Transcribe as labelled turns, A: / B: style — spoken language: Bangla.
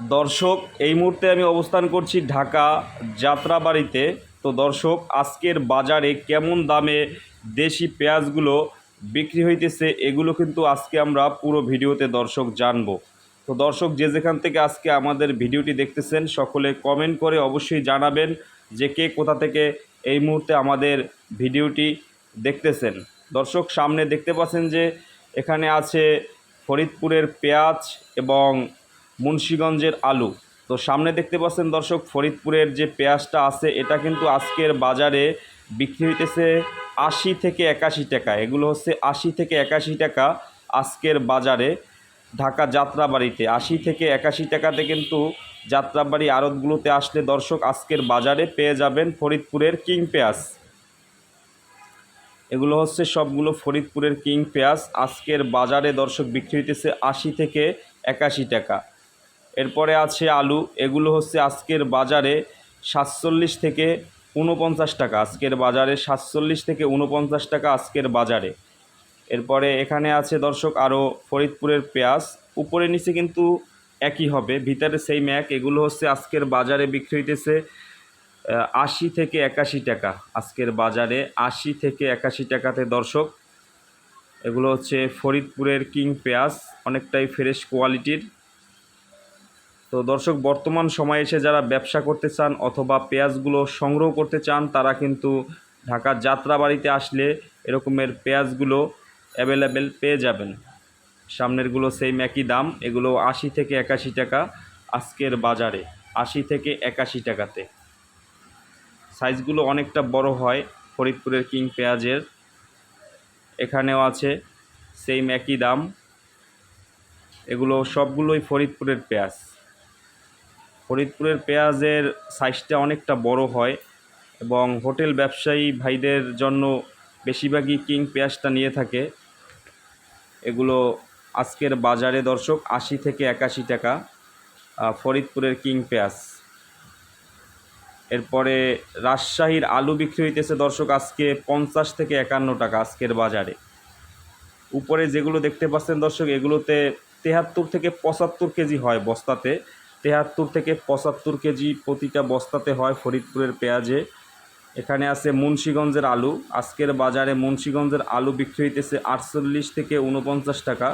A: দর্শক, এই মুহূর্তে আমি অবস্থান করছি ঢাকা যাত্রাবাড়িতে। তো দর্শক, আজকের বাজারে কেমন দামে দেশি পেঁয়াজগুলো বিক্রি হইতেছে, এগুলো কিন্তু আজকে আমরা পুরো ভিডিওতে দর্শক জানব। তো দর্শক, যে যেখান থেকে আজকে আমাদের ভিডিওটি দেখতেছেন, সকলে কমেন্ট করে অবশ্যই জানাবেন যে কে কোথা থেকে এই মুহূর্তে আমাদের ভিডিওটি দেখতেছেন। দর্শক, সামনে দেখতে পাচ্ছেন যে এখানে আছে ফরিদপুরের পেঁয়াজ এবং মুন্সীগঞ্জের আলু। তো সামনে দেখতে পাচ্ছেন দর্শক, ফরিদপুরের যে পেঁয়াজটা আছে, এটা কিন্তু আজকের বাজারে বিক্রি হইতেছে আশি থেকে একাশি টাকা। এগুলো হচ্ছে আশি থেকে একাশি টাকা আজকের বাজারে ঢাকা যাত্রাবাড়িতে। আশি থেকে একাশি টাকাতে কিন্তু যাত্রাবাড়ি আড়তগুলোতে আসলে দর্শক আজকের বাজারে পেয়ে যাবেন ফরিদপুরের কিং পেঁয়াজ। এগুলো হচ্ছে সবগুলো ফরিদপুরের কিং পেঁয়াজ। আজকের বাজারে দর্শক বিক্রি হইতেছে আশি থেকে একাশি টাকা। এরপরে আছে আলু। এগুলো হচ্ছে আজকের বাজারে সাতচল্লিশ থেকে উনপঞ্চাশ টাকা। আজকের বাজারে সাতচল্লিশ থেকে উনপঞ্চাশ টাকা আজকের বাজারে। এরপরে এখানে আছে দর্শক আরও ফরিদপুরের পেঁয়াজ। উপরে নিচে কিন্তু একই হবে, ভিতরে সেই ম্যাক এগুলো হচ্ছে আজকের বাজারে বিক্রি হইতেছে আশি থেকে একাশি টাকা। আজকের বাজারে আশি থেকে একাশি টাকাতে দর্শক। এগুলো হচ্ছে ফরিদপুরের কিং পেঁয়াজ, অনেকটাই ফ্রেশ কোয়ালিটির তো দর্শক, বর্তমান সময়ে এসে যারা ব্যবসা করতে চান অথবা পেঁয়াজগুলো সংগ্রহ করতে চান, তারা কিন্তু ঢাকার যাত্রাবাড়িতে আসলে এরকমের পেঁয়াজগুলো অ্যাভেলেবেল পেয়ে যাবেন। সামনেরগুলো সেই একই দাম, এগুলো আশি থেকে একাশি টাকা, আজকের বাজারে আশি থেকে একাশি টাকাতে। সাইজগুলো অনেকটা বড় হয়, ফরিদপুরের কিং পেঁয়াজের। এখানেও আছে সেম একই দাম। এগুলো সবগুলোই ফরিদপুরের পেঁয়াজ। ফরিদপুরের পেঁয়াজের সাইজটা অনেকটা বড় হয় এবং হোটেল ব্যবসায়ী ভাইদের জন্য বেশিরভাগই কিং পেঁয়াজটা নিয়ে থাকে। এগুলো আজকের বাজারে দর্শক আশি থেকে একাশি টাকা ফরিদপুরের কিং পেঁয়াজ। এরপরে রাজশাহীর আলু বিক্রি হইতেছে দর্শক আজকে পঞ্চাশ থেকে একান্ন টাকা আজকের বাজারে। উপরে যেগুলো দেখতে পাচ্ছেন দর্শক, এগুলোতে তেহাত্তর থেকে পঁচাত্তর কেজি হয় বস্তাতে। তেহাত্তর থেকে পঁচাত্তর কেজি প্রতিটা বস্তাতে হয় ফরিদপুরের পেঁয়াজে। এখানে আছে মুন্সীগঞ্জের আলু। আজকের বাজারে মুন্সীগঞ্জের আলু বিক্রি হইতেছে আটচল্লিশ থেকে উনপঞ্চাশ টাকা।